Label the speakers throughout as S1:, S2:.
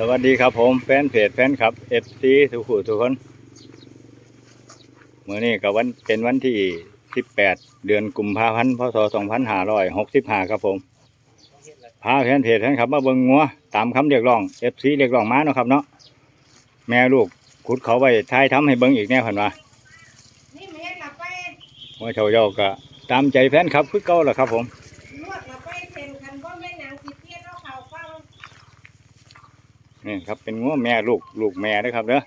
S1: สวัสดีครับผมแฟนเพจแฟนคลับเอฟซีทุกผู้ทุกคนเมื่อนี้กับวันเป็นวันที่ 18 เดือนกุมภาพันธ์พศ2565 ครับผมพาแฟนเพจแฟนคลับมาเบิ่งงัวตามคำเรียกร้องเอฟซีเรียกร้องมาเนาะครับเนาะแม่ลูกขุดเขาไว้ทายทำให้เบิ่งอีกแน่พันว่า
S2: นี่เม็ดละไป
S1: ว่าเจ้าเจ้าก็ตามใจแฟนคลับคือเก่าแหละครับผม
S2: ลวกละไปเส้นคันบ่แม่นหยังสิเพี้ยนเอาเข้าฟัง
S1: นี่ครับเป็นงัวแม่ลูกลูกแม่นะครับเด้อ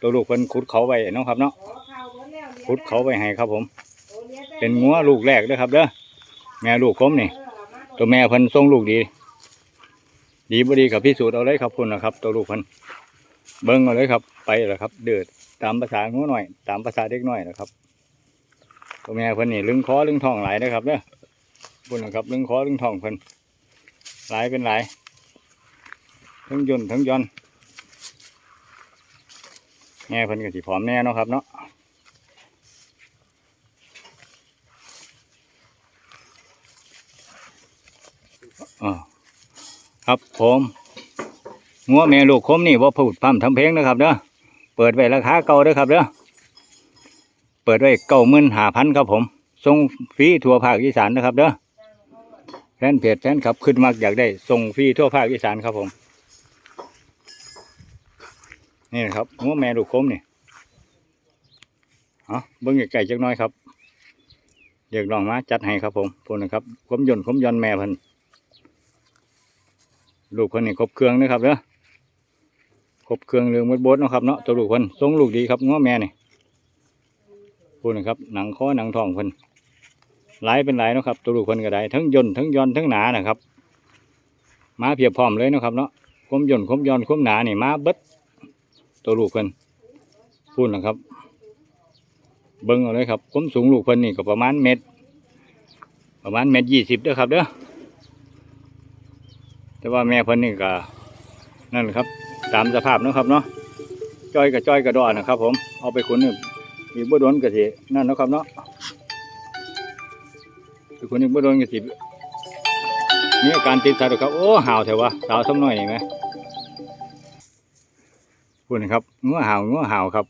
S1: ตัวลูกเพิ่นขุดเขาไว้เนาะครับเนาะ
S2: ขุ
S1: ดเขาไว้ให้ครับผม เป็นงัวลูกแรกเด้อครับเด้อแม่ลูกคมนี่ ตัวแม่เพิ่นทรงลูกดี ดีบ่ดีกับพิสูจน์เอาเลยครับคุณนะครับ ตัวลูกเพิ่นเบิ่งเอาเลยครับ ไปแล้วครับ เดือดตามภาษางูหน่อย ตามภาษาเด็กหน้อยนะครับ ตัวแม่เพิ่นนี่ ลึงคอลึงท้องหลายนะครับเด้อคุณนะครับ ลึงคอลึงท้องเพิ่นหลายเป็นหลาย ทั้งยนทั้งยอนแม่เพิ่นก็สิผอมแน่เนาะครับเนาะอครับผมงัวแม่ลูกคมนี่ว่าพูดพร่ำทำเพลงนะครับเด้อเปิดไว้ราคาเก่าเด้อครับเด้อเปิดไว้เก้าหมื่นห้าพันครับผมส่งฟรีทั่วภาคอีสานนะครับเด้อแฟนเพจแฟนคลับขึ้นมากอยากได้ส่งฟรีทั่วภาคอีสานครับผม นี่นะครับงัวแม่ลูกคมนี่เอาเบิ้งไก่จักน้อยครับเรียกรองมาจัดให้ครับผมพูดนะครับคมยนต์คมยอนต์แม่พันลูกคนนี่ครบเครื่องนะครับเด้อครบเครื่องเรื่องมดบดนะครับเนาะตัวลูกคนทรงลูกดีครับงัวแม่นี่พูดนะครับหนังคอหนังทองพิ่นหลายเป็นหลายนะครับตัวลูกคนก็ได้ทั้งยนต์ทั้งยอนทั้งหนานะครับ มาเพียบพร้อมเลยนะครับเนาะคมยนต์คมยอนคมหนานี่มาเบิด ตัวลูกเพิ่นพูดนะครับ เบิ้งเอาเลยครับผมสูงลูกเพิ่นนี่ก็ประมาณเม็ดประมาณเม็ดยี่สิบเด้อครับเด้อแต่ว่าแม่เพิ่นนี่ก็นั่นแหละครับ ตามสภาพนะครับเนาะจ้อยกับจ้อยกระดอนนะครับ ผมเอาไปขุนนี่มีบ่โดนกะสินั่นนะครับเนาะไปขุนนี่บ่โดนกะสิมีอาการติดสัตว์ครับโอ้ห่าวแถววะสาวซ้ำน้อยนี่ไหม พูดนะครับงัวเห่างัวเห่าครับ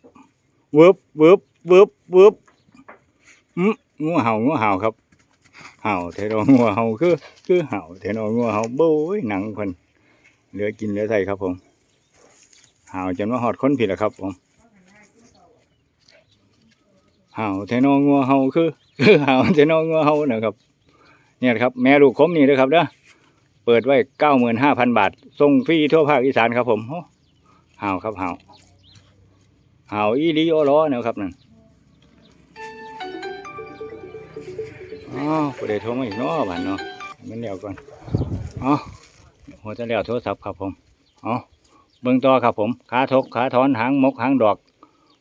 S1: เวึบเวึบเวึบเวึบอืมงัวเห่างัวเห่าครับเห่าเทนองัวเห่าคือคือเห่าเทนองัวเห่าโบ้ยหนังคนเหลือกินเหลือใส่ครับผมเห่าจนว่าหอดคนผิดแล้วครับผมเห่าเทนองัวเห่าคือคือเห่าเทนองัวเห่านะครับ เนี่ยครับ แม่ลูกคมนี่นะครับเด้อเปิดไว้เก้าหมื่นห้าพันบาทส่งฟรีทั่วภาคอีสานครับผม โอ้หาวครับหาวหาวอีหลีโอล้อเนี่ยครับนั่นอ๋อผู้ใดโทรมาอีกเนาะบ้านเนาะมันเลี้ยวก่อนอ๋อหัวจะเลี้ยวโทรศัพท์ครับผมอ๋อเบิ่งต่อครับผมขาทกขาถอนหางมกหางดอก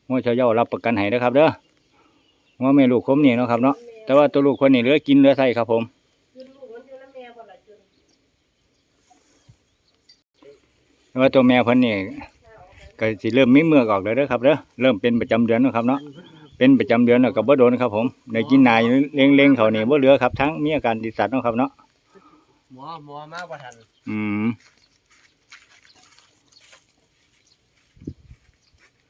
S1: หัวเฉาเย้ารับประกันให้นะครับเด้อหัวแม่ลูกคมนี่เนาะครับเนาะแต่ว่าตัวลูกคนนี้เหลือกินเหลือใส่ครับผม
S2: แต่
S1: ว่าตัวแม่พิ่นนี่ ก็สิเริ่มมีเมือกออกแล้วเด้อครับเด้อเริ่มเป็นประจำเดือนแล้วครับเนาะเป็นประจำเดือนแล้วก็บ่โดนครับ ผมได้กินนายเล็งๆเขานี่บ่เหลือครับ ทั้งมีอาการติดสัตว์เนาะครับเนาะ
S3: หมอหมอมากกว่าทัน
S1: อืม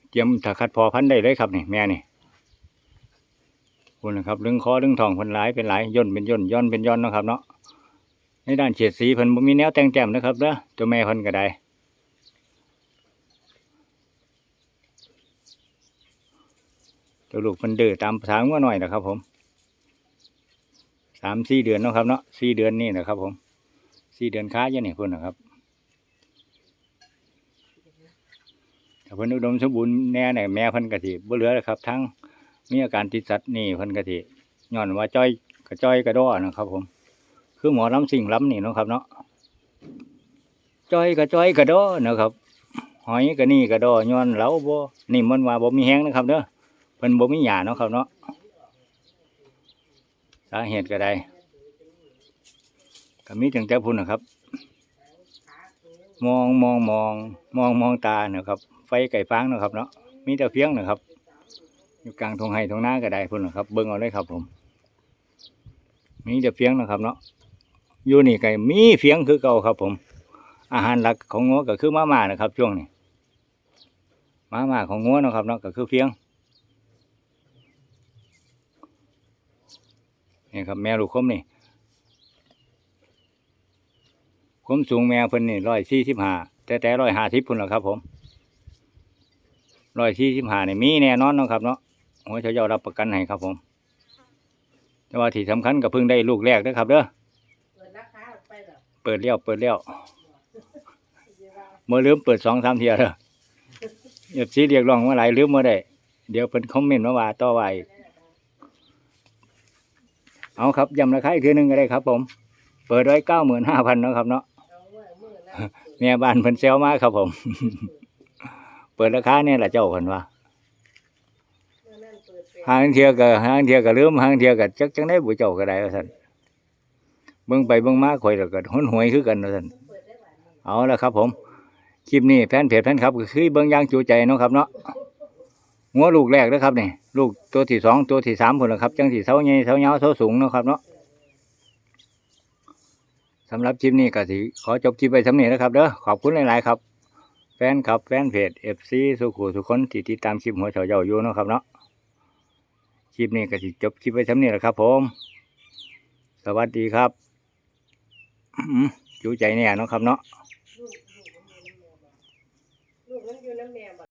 S1: เตรียมถ้าคัดพอพันธุ์ได้เลยครับนี่แม่นี่คุณนะครับเรื่องคอเรื่องทองเพิ่นหลายเป็นหลายย่นเป็นย่นย้อนเป็นย้อนเนาะครับเนาะในด้านเฉดสีเพิ่นบ่มีแนวแต่งแต้มนะครับเด้อตัวแม่เพิ่นก็ได้ ตัวลูกมันเดือตามภาษาว่าหน่อยนะครับ ผมสามสี่เดือนนะครับเนาะสี่เดือนนี่นะครับ ผมสี่เดือนค้ายอะนี่พุ่นนะครับถ้าเพิ่นอุดมสมบูรณ์แน่เนี่ยแม่เพิ่นกะทิบ่เหลือแล้วครับ ทั้งมีอาการติดสัตว์นี่เพิ่นกะทิย้อนว่าจ้อยกระจ้อยกระด้อนะครับ ผม คือหมอล้ำสิ่งล้ำนี่นะครับ เนาะจ้อยกระจ้อยกระด้อนะครับหอยกระนี่กระดอย้อนเหลาบ่นี่มันว่าบ่มีแห้งนะครับเด้อเพิ่นบ่มีหยาเนาะครับเนาะสาเหตุก็ได้ก็มีตั้งแต่พุ่นนะครับ มองมองมองมองมองตาเนาะครับ ไฟไก่ฟางเนาะครับ เนาะมีแต่เฟียงเนาะครับ อยู่กลางทงไห้ทงน้าก็ได้พุ่นนะครับ เบิ่งเอาเลยครับ ผม มีแต่เฟียงเนาะครับ เนาะอยู่นี่ไก่มีเฟียงคือเก่าครับ ผม อาหารหลักของงัวก็คือมาม่านะครับ ช่วงนี้มาม่าของงัวเนาะครับเนาะก็คือเฟียง นี่ครับแม่ลูกคมนี่คมสูงแม่เพิ่นนี่ร้อยสี่สิบห้าแต่แต่ร้อยห้าสิบพุ่นละครับ ผมร้อยสี่สิบห้านี่มีแน่นอนเนาะครับ เนาะหัวเฉยารับประกันให้ครับ ผม แต่ว่าที่สำคัญก็เพิ่งได้ลูกแรกเด้อครับเด้อ
S2: เปิดราคาออกไปแล้ว
S1: เปิดเลี้ยวเปิดเลี้ยวเมื่อลืมเปิดสองสามเทียเด้อเอฟซีเรียกร้องว่าหลายลืมเมื่อได้เดี๋ยวเพิ่นคอมเมนต์มาว่าต่อไว้ เอาครับย้ำราคาอีกทีหนึ่งก็ได้ครับ ผม เปิดไว้เก้าหมื่นห้าพันเนาะครับเนาะ
S2: เมื่อมื่อนั้น
S1: แม่บ้านเพิ่นเซลมาครับผม เปิดราคาเนี่ยแหละเจ้าเพิ่นว่า
S2: เมื่อนั้นเปิดเป็น
S1: หางเทียก็หางเทียก็ลืมหางเทียก็จักจังได้บุเจ้าก็ได้ว่าซั่นเบิ่งไปเบิ่งมาข่อยแล้วก็หนหวยคือกันว่าซั่น
S2: เปิดได้หวาน
S1: เอาละครับ ผมคลิปนี้แฟนเพจแฟนครับ ก็คือเบิ่งย่างจูใจเนาะครับเนาะ งัวลูกแรกนะครับนี่ลูกตัวที่สองตัวที่สามพุ่นะครับ จังที่เสาใหญ่เสาเหยาวเสาสูงนะครับเนาะสำหรับคลิปนี้ก็สิขอจบคลิปไปสำเนี้นะครับเด้อขอบคุณหลาย ๆ ครับ แฟนครับแฟนเพจ FC สุขุทุกคนที่ติดตามคลิปหัวเฉาเยาอยู่นะครับเนาะคลิปนี้ก็สิจบคลิปไปสำเนี้แหละครับ ผม สวัสดีครับจูใจเนี่ยนะครับเนาะ